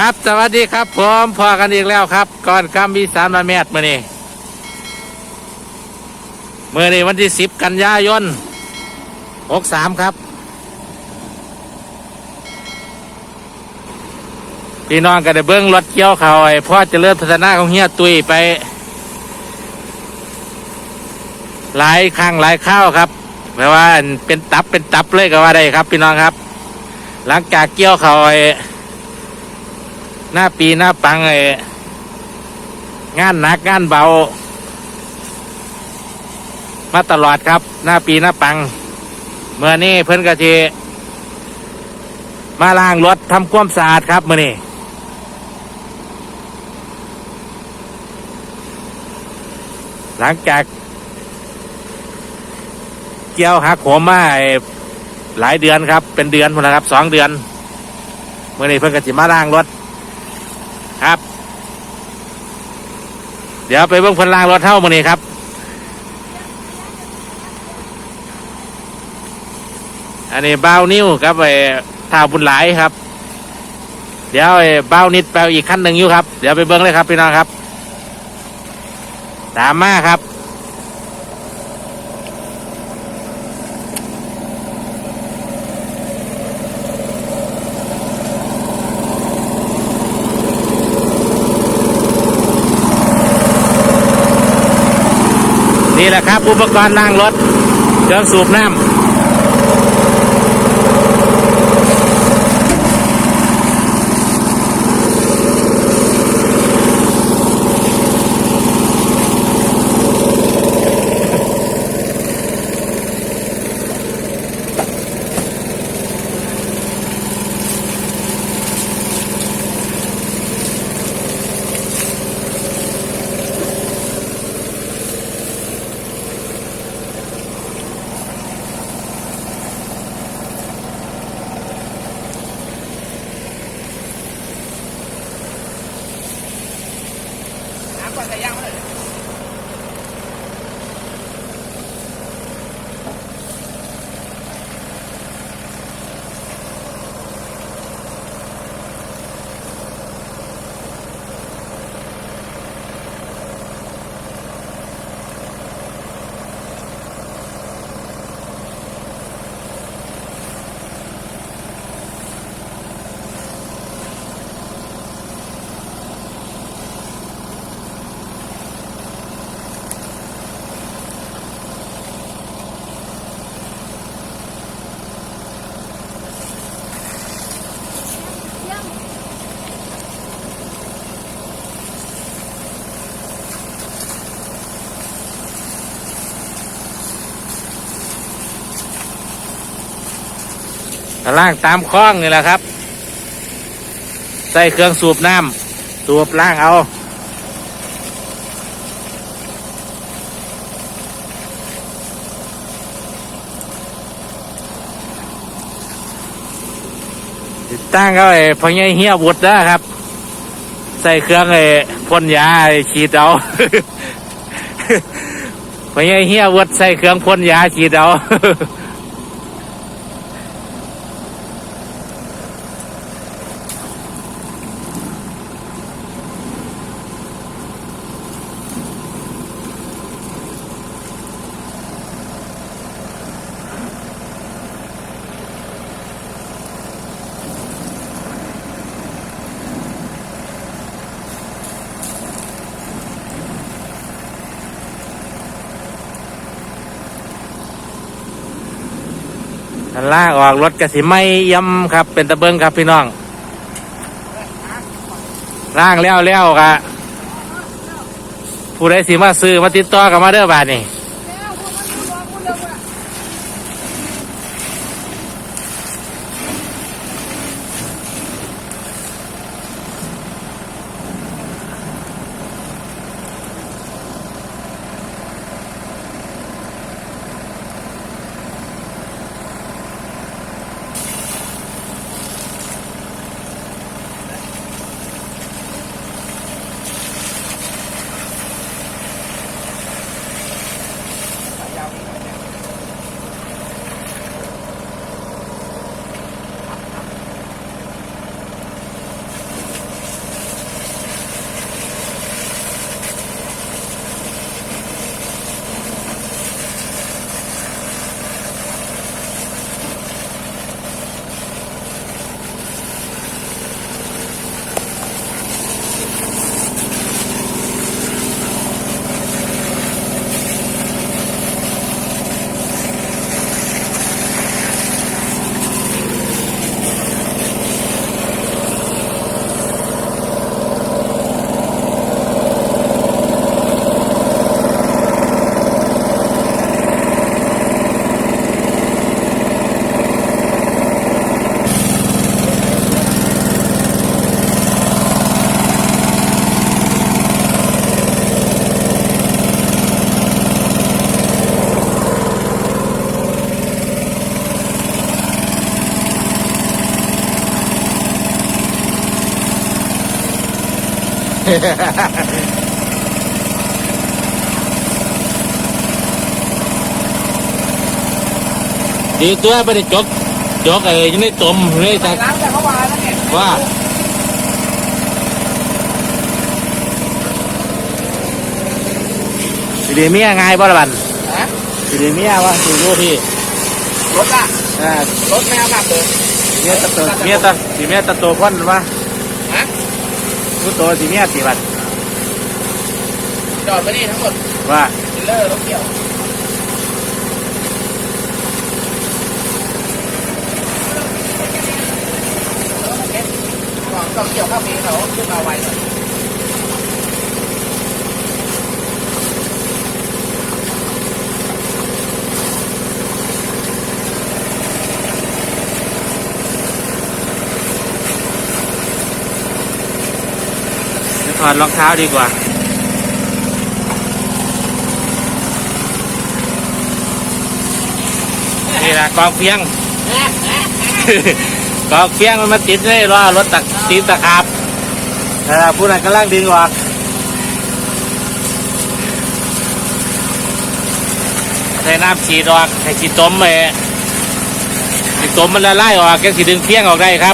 ครับสวัสดีครับผมพอกันอีกแล้วครับ ก่อนคำมีสารมาแมดมื่อนี้เมื่อนี้วันที่สิบกันยายนหกสามครับ พี่น้องก็ได้เบิ้งรถเกี่ยวเขาไอ้พ่อจะเจริญพัฒนาของเฮียตุยไป หลายครั้งหลายข้าวครับแปลว่าเป็นตับเป็นตับเลยก็ว่าได้ครับ พี่น้องครับ หลังจากเกี่ยวเขาไอ้ หน้าปีหน้าปังไอ้งานหนักงานเบา มาตลอดครับ หน้าปีหน้าปัง เมื่อนี้เพิ่นกะทีมาล้างรถทำความสะอาดครับเมื่อนี้หลังจาก เกี่ยวหักโหมมาหลายเดือนครับ เป็นเดือนหมดแล้วครับสองเดือนเมื่อนี้เพิ่นกะจิมาล้างรถ ครับ เดี๋ยวไปเบิ้งเพิ่นล้างรถเท่ามานี้ครับ อันนี้บ้าวนิ้วครับไปท่าบุญหลายครับ เดี๋ยวไอ้บ้าวนิดไปอีกขั้นหนึ่งอยู่ครับ เดี๋ยวไปเบิ้งเลยครับพี่น้องครับ ตามมาครับ นี่แหละครับ อุปกรณ์ล้างรถเครื่องสูบน้ำ 管怎样，我得。 ล่างตามคล้องนี่แหละครับ ใส่เครื่องสูบน้ำสูบล่างเอาติดตั้งเขาไอ้พญายเฮียบุตรนะครับ ใส่เครื่องไอ้พ่นยาไอ้ฉีดเอาพญายเฮียบุตรใส่เครื่องพ่นยาฉีดเอา อันล่างออกรถกระสีไม่ย่ำครับ เป็นตะเบิงครับพี่น้องล่างแล้วแล้วกะผู้ใดสิมาซื้อมาติดต่อกับมาเด้อบาทนี่ ดีตัวไม่ได้จกจกไอ้ยังไม่จมเลยแต่ล้างแต่เมื่อวานแล้วเนี่ยว่าสิเดเมียง่ายบ่ละบันฮะสิเดเมียวะสิรู้ที่รถอะอ่ารถแมวกลับเลยเมียตะโตเมียตะสิเมียตะโตพ่นวะฮะ ผู้โตสิเมียสิบันจอดไปนี่ทั้งหมดว่าดิลเลอร์รถเกี่ยวของต้องเกี่ยวข้าวมีเขาขึ้นมาไวหน่อย อดรองเท้าดีกว่า นี่นะกองเฟียง กองเฟียงมันมาติดเลยรอรถตักตีนตะขาบแต่ผู้นั้นกำลังดึงออกใส่น้ำฉีดออกให้ฉีดต้มไปฉีดต้มมันละลายออกแกสิดึงเฟียงออกได้ครับ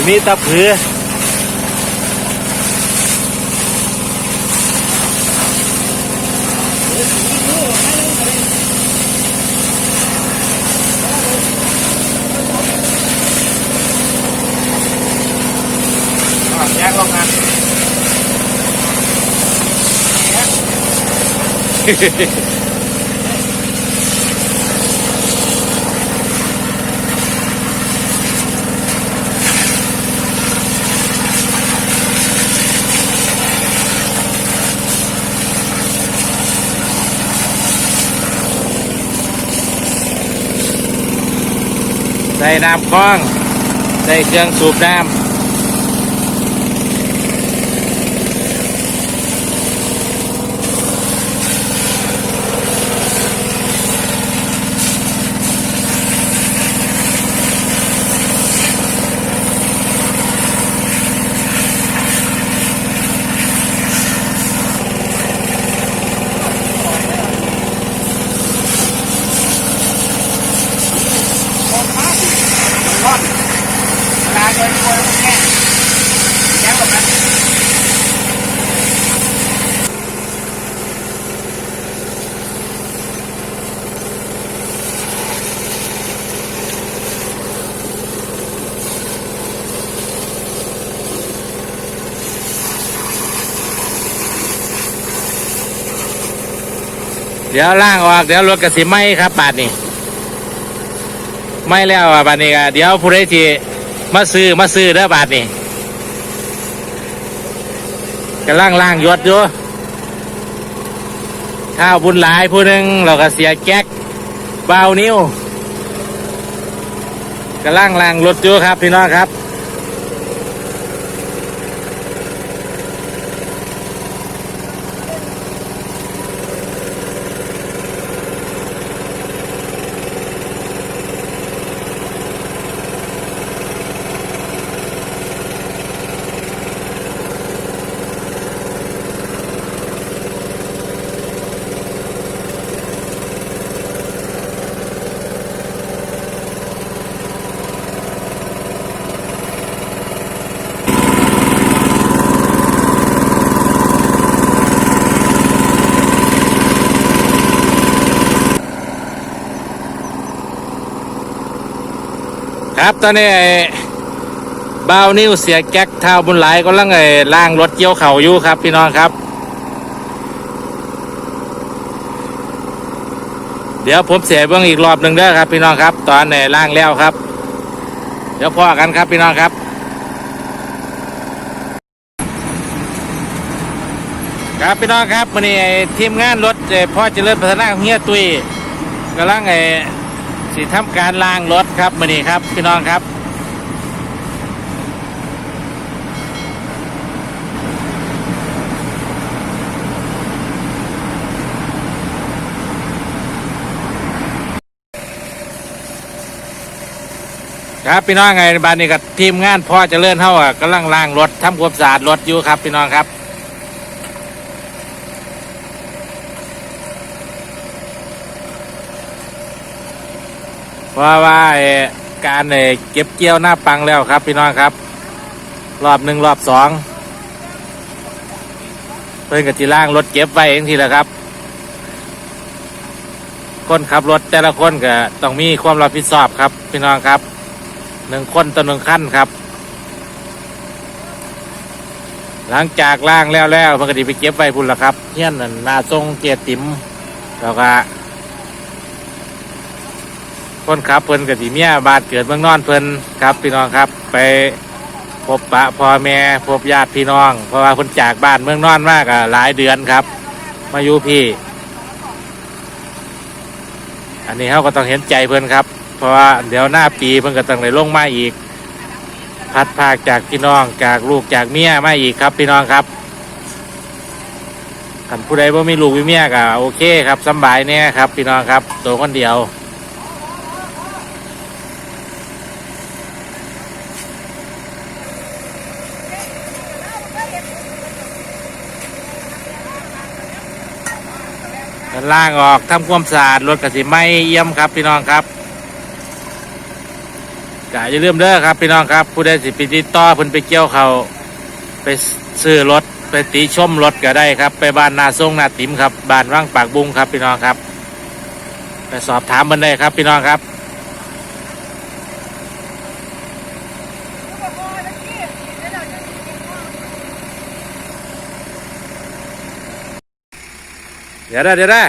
สิมีตะผืออะแยกลงมา ใส่น้ำคล้อง ใส่เครื่องสูบน้ำ เวลาเดินคนแค่แค่แบบนั้น เดี๋ยวล่างออกเดี๋ยวรถกระสิไหมครับบาทนี้ไม่แล้วอะบาทนี้ก็เดี๋ยวผู้ใดที่มาซื้อมาซื้อเด้อบาทนี้กำลังล่างยศอยู่ข้าวบุญหลายผู้หนึ่งเราก็เสียแก๊กเบานิ้วกำลังล่างรถอยู่ครับพี่น้องครับ ครับ ตอนนี้ไอ้บ่าวนิ้วเสียแก๊กเท้าบุญหลายก็ลังไอ้ล่างรถเกี่ยวเข่าอยู่ครับ พี่น้องครับ เดี๋ยวผมเสียเบื้องอีกรอบหนึ่งเด้อครับ พี่น้องครับ ตอนไหนล่างแล้วครับ เดี๋ยวพอกันครับ พี่น้องครับครับพี่น้องครับวันนี้ไอ้ทีมงานรถเอ่อพ่อเจริญพัฒนาเฮียตุยกำลังไอ้ สิทำการล้างรถครับวันนี้ครับพี่น้องครับ ครับพี่น้องไงบ้านนี้กับทีมงานพ่อเจริญเท่าอะกำลังล้างรถทำความสะอาดรถอยู่ครับพี่น้องครับ ราะว่าการไอ้เก็บเกี่ยวหน้าปังแล้วครับพี่น้องครับ รอบหนึ่งรอบสองเพื่อนกับจีล่างรถเก็บไว้เองทีละครับ คนขับรถแต่ละคนก็ต้องมีความรับผิดชอบครับ พี่น้องครับหนึ่งคนต่อหนึ่งขั้นครับ หลังจากล่างแล้วแล้วมันก็ดีไปเก็บไว้พุ่นละครับเฮี้ยนนั่นนาทรงเกียรติมแล้วก็ คนขับเพิ่นกับสีเมียบาดเกิดเมืองนอนเพิ่นครับ พี่น้องครับไปพบปะพ่อแม่พบญาติพี่น้อง เพราะว่าเพิ่นจากบ้านเมืองนอนมากอะหลายเดือนครับ มาอยู่พี่ อันนี้เขาก็ต้องเห็นใจเพิ่นครับ เพราะว่าเดี๋ยวหน้าปีเพิ่นก็ต้องได้ลงมาอีก พัดพากจากพี่น้องจากลูกจากเมียมาอีกครับ พี่น้องครับคันผู้ใดว่ามีลูกมีเมียก็โอเคครับสบายแน่ครับ พี่น้องครับตัวคนเดียว ล่างออกทำความสะอาดรถกระสิไม่เยี่ยมครับพี่น้องครับกะอย่าลืมเด้อครับพี่น้องครับ ผู้ใดสิไปติดต่อเพิ่นไปเกี่ยวเขาไปซื้อรถไปตีชมรถก็ได้ครับ ไปบ้านนาทรงนาติ๋มครับบ้านว่างปากบุงครับพี่น้องครับ ไปสอบถามมันได้ครับพี่น้องครับ เดี๋ยวได้เดี๋ยวได้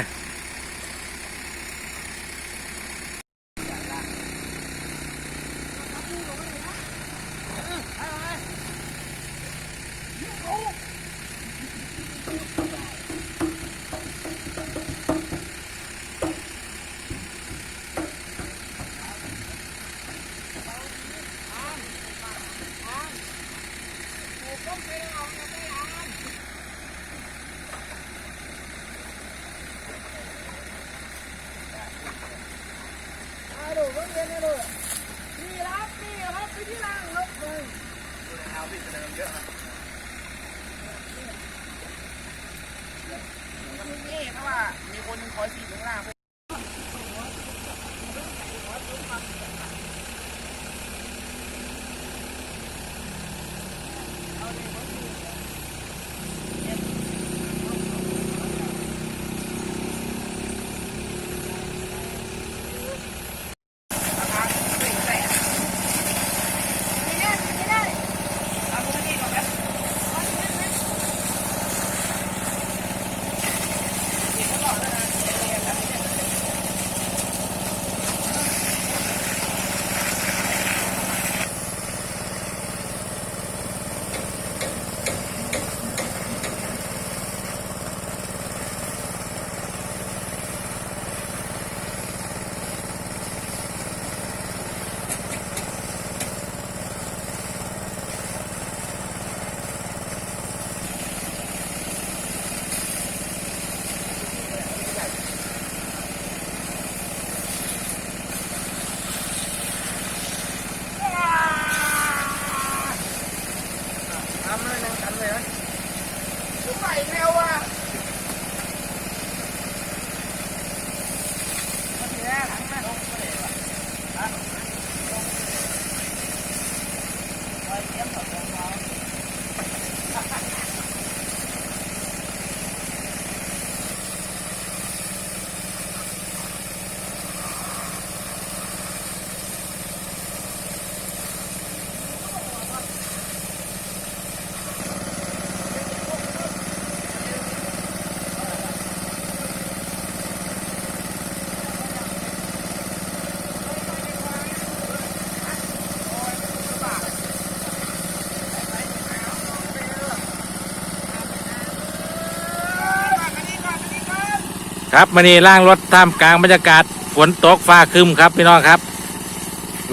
ครับมานี่ล่างรถท่ามกลางบรรยากาศฝนตกฟ้าครึมครับพี่น้องครับ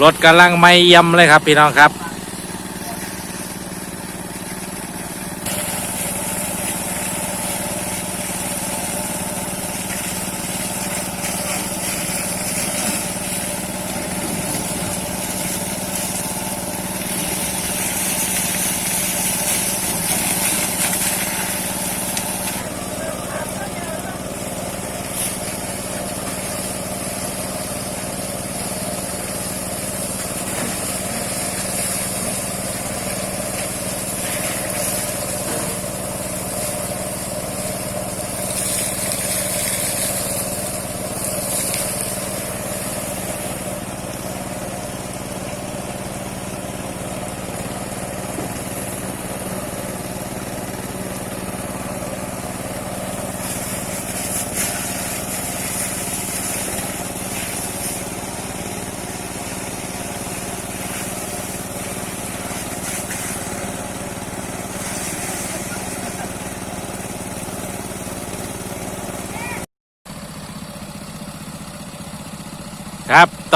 รถกำลังไม่เยี่ยมเลยครับพี่น้องครับ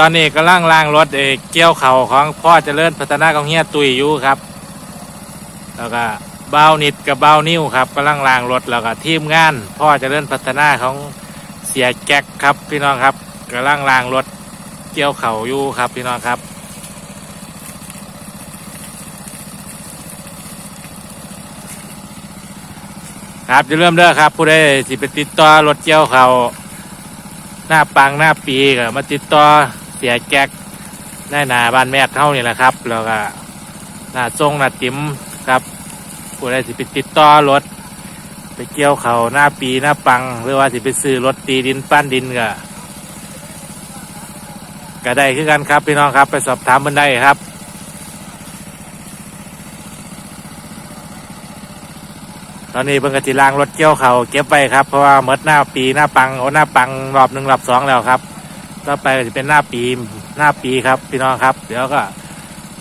อนนี้กำลังล่างรถเอเกี่ยวเข่าของพ่อเจริญพัฒนาของเฮียตุยอยู่ครับ แล้วก็เบานิดกับเบานิ้วครับกำลังล่างรถแล้วก็ทีมงาน พ่อเจริญพัฒนาของเสียแจ็คครับพี่น้องครับกำลังล่างรถเกี่ยวเข่าอยู่ครับพี่น้องครับครับจะเริ่าลืมเด้อครับ ผู้ใดสิไปติดต่อรถเกี่ยวเขาหน้าปังหน้าปีก็มาติดต่อ สียแก๊กได้หนาบ้านแม่เท่านี่แหละครับแล้วก็หน้าทรงหน้าติ๋มครับผู้ใดสิไปติดต่อรถ ไปเกี่ยวเขาหน้าปีหน้าปัง หรือว่าสิไปซื้อรถตีดินปั้นดินก็ก็ได้คือกันครับพี่น้องครับไปสอบถามมันได้ครับตอนนี้เพิ่งกติล้างรถเกี่ยวเขาเก็บไว้ครับเพราะว่าเมดหน้าปีหน้าปังโอหน้าปังรอบหนึ่งรอบสองแล้วครับ ต่อไปก็จะเป็นหน้าปีหน้าปีครับพี่น้องครับ เดี๋ยวก็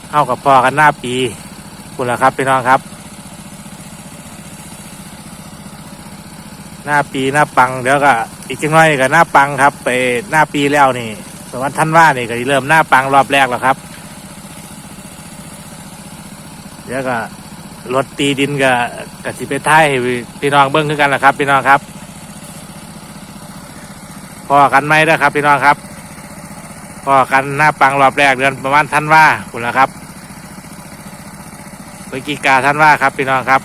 เข้ากับพ่อกันหน้าปีคุณละครับพี่น้องครับ หน้าปีหน้าปังเดี๋ยวก็อีกจังน้อยกับหน้าปังครับ ไปหน้าปีแล้วนี่สวัสดิ์ท่านว่านี่ก็เริ่มหน้าปังรอบแรกแล้วครับ เดี๋ยวก็รถตีดินกับกับสิไปท้ายพี่น้องเบิ้งคือกันแหละครับ พี่น้องครับพอกันไหมนะครับ พี่น้องครับ พอกันหน้าปังรอบแรกเดือนประมาณท่านว่าคุณละครับพฤศจิกาท่านว่าครับพี่น้องครับ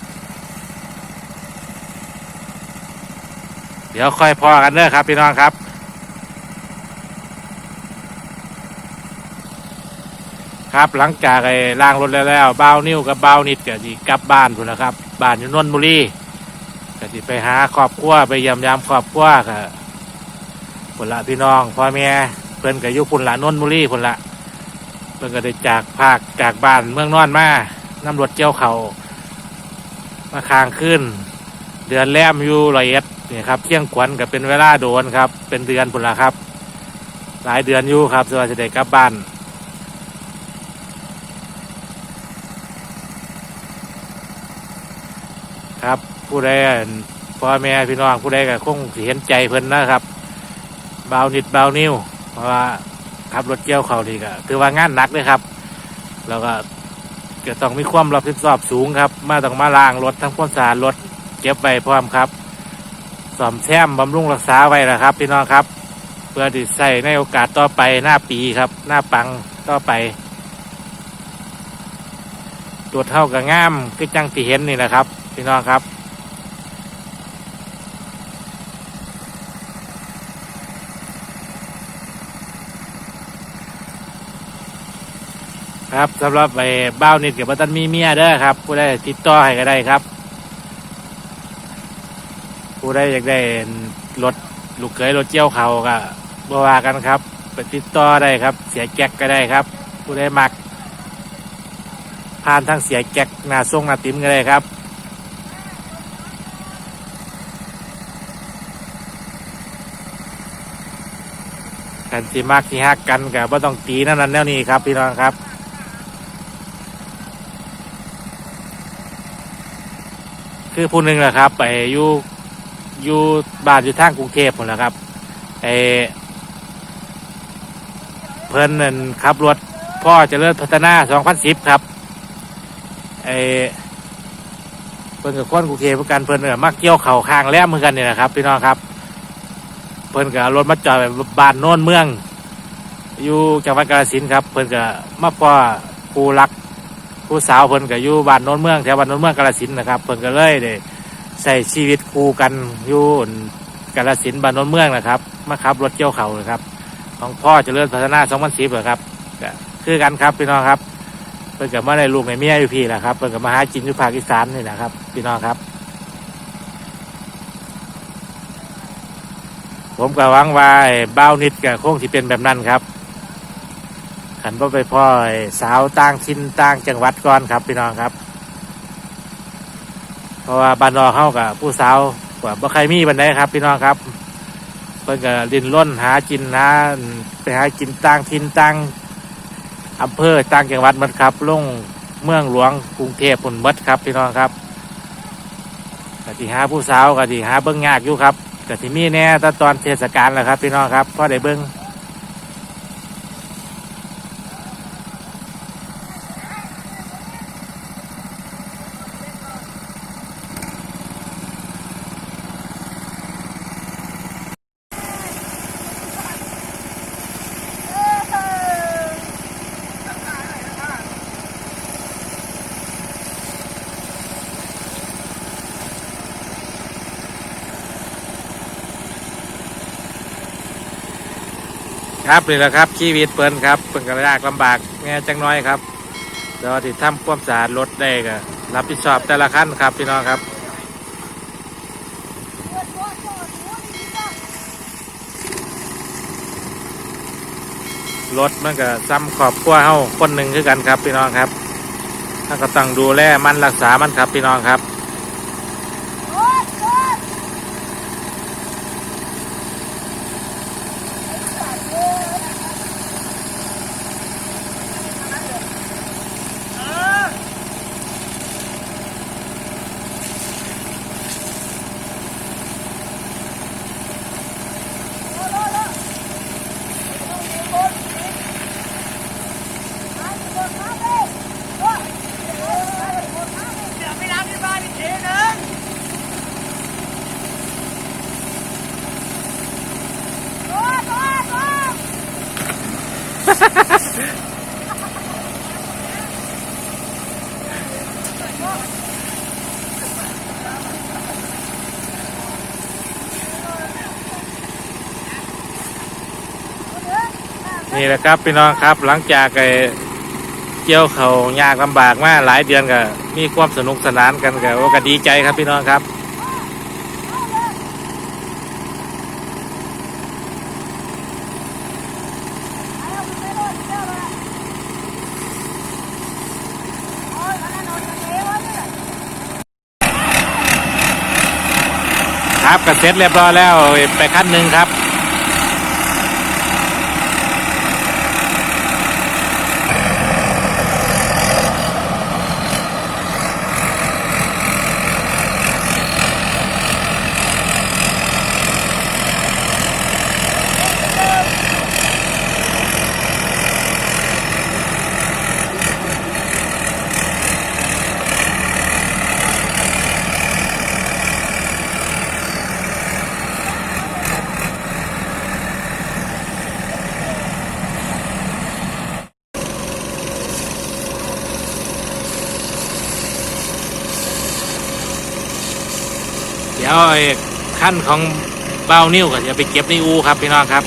เดี๋ยวค่อยพอกันเด้อครับพี่น้องครับครับหลังจากไอ้ล้างรถแล้วแล้วบ้าวนิ้วกับเบาวนิดก็สิกลับบ้านพุ่นนะครับบ้านอยู่นนทบุรีก็สิไปหาครอบครัวไปยี่ยมยามครอบครัวก็พุ่นละพี่น้องพ่อแม่ เพิ่อนก็อยู่พุ่นละนนทบุรีพุ่นละเพิ่อนก็ได้จากภาคจากบ้านเมืองนอนมาน้ำรถเจียวเขามาค้างขึ้น เดือนแรมอยู่ร้อยเอ็ดนี่ครับเที่ยงขวัญก็เป็นเวลาโดนครับ เป็นเดือนพุ่นละครับ หลายเดือนอยู่ครับสวัสดีกลับบ้านครับผู้ใดพ่อแม่พี่น้องผู้ใดก็คงเห็นใจเพิ่นนะครับเบาวนิดเบานิ้ว เพราะว่าขับรถเกี่ยวเขาดีก็ถือว่างานหนักเลยครับ แล้วก็จะต้องมีความรับผิดชอบสูงครับ มาต้องมาล้างรถทั้งพ้นสารรถเก็บไว้พร้อมครับซ่อมแซมบำรุงรักษาไว้นะครับ พี่น้องครับ เพื่อที่ใส่ในโอกาสต่อไปหน้าปีครับ หน้าปังต่อไป ตัวเท่ากับง่ามคือจังที่เห็นนี่นะครับ พี่น้องครับ ครับสำหรับไอ้บ้าวนิดกับบัตันมีเมียเด้อครับ ผู้ใดติดต่อให้ก็ได้ครับ ผู้ใดอยากได้รถลูกเขยรถเจียวเขาก็บว่ากันครับไปติดต่อได้ครับ เสียแก๊กก็ได้ครับ ผู้ใดมักผ่านทางเสียแก๊กหนาส่งหนาติ๋มก็ได้ครับกันสิมากที่ฮักกันกับว่าต้องตีนั่นนั่นแนวนี้ครับพี่น้องครับ คือผู้หนึ่งแหละครับไปอยู่อยู่บ้านอยู่ทางกรุงเทพหมดแหล้วครับไอเพิ่นนั่นขับรถพ่อเจริญพัฒนา2010ครับไอเพิ่นกับคนกรุงเทพเหมือนกันเพิ่นก็มักเกี่ยวเข่าข้างแล้มเหมือนกันเนี่แหละครับพี่น้องครับ เพิ่นก็เอารถมาจอดไว้บ้านโน่นเมือง อยู่จังหวัดกาฬสินธุ์ครับ เพิ่นก็มาพ่อครูรัก ผู้สาวเพิ่นก็อยู่บ้านโน่นเมืองแถวบ้านโน่นเมืองกาฬสินนะครับเพิ่นก็เลยได้ใส่ชีวิตคู่กันอยู่กาฬสินบ้านโน่นเมืองนะครับมาขับรถเกี่ยวเขานะครับ ของพ่อเจริญพัฒนา2010เหรอครับก็คือกันครับพี่น้องครับเพิ่นก็มาได้ลูกในเมียอยู่พี่แหละครับเพิ่นก็มาหากินอยู่ภาคอีสานนี่นะครับ พี่น้องครับ ผมก็หวังว่าไอ้บ้าวนิดก็คงที่เป็นแบบนั้นครับ ขันพ่ไปพ่อไอ้สาวต่างถิ่นต่างจังหวัดก่อนครับพี่น้องครับ เพราะว่าบ้านนอกเข้ากับผู้สาวกว่าบ่ใครมีบันไดครับ พี่น้องครับเพิ่นก็ดินล้นหากินหาไปหากินต่างถิ่นต่างอำเภอต่างจังหวัดหมดครับลงเมืองหลวงกรุงเทพปุ่นมดครับพี่น้องครับกติหาผู้สาวกติหาเบิ้งยากอยู่ครับกติมีแน่ตอนเทศกาลแหละครับ พี่น้องครับพอได้เบิ้ง ครับนี่แหละครับชีวิตเปิ้นครับเปิ้นก็ยากลำบากแง่จังน้อยครับแต่ว่าที่ทำความสะอาดรถได้ก็รับผิดชอบแต่ละขั้นครับพี่น้องครับรถมันก็ซ้ำขอบครัวเฮาคนหนึ่งคือกันครับพี่น้องครับถ้าก็ต้องดูแลมันรักษามันครับพี่น้องครับ เดี๋ยวไปล้างที่บ้านอีกทีนึง นี่แหละครับพี่น้องครับหลังจากไอ้เกี่ยวเขายากลำบากมาหลายเดือนก็มีความสนุกสนานกันก็โอ้ก็ดีใจครับพี่น้องครับครับก็เสร็จเรียบร้อยแล้วไปขั้นหนึ่งครับ ขั้นของเบ้านิ้วก็จะไปเก็บในอูครับพี่น้องครับ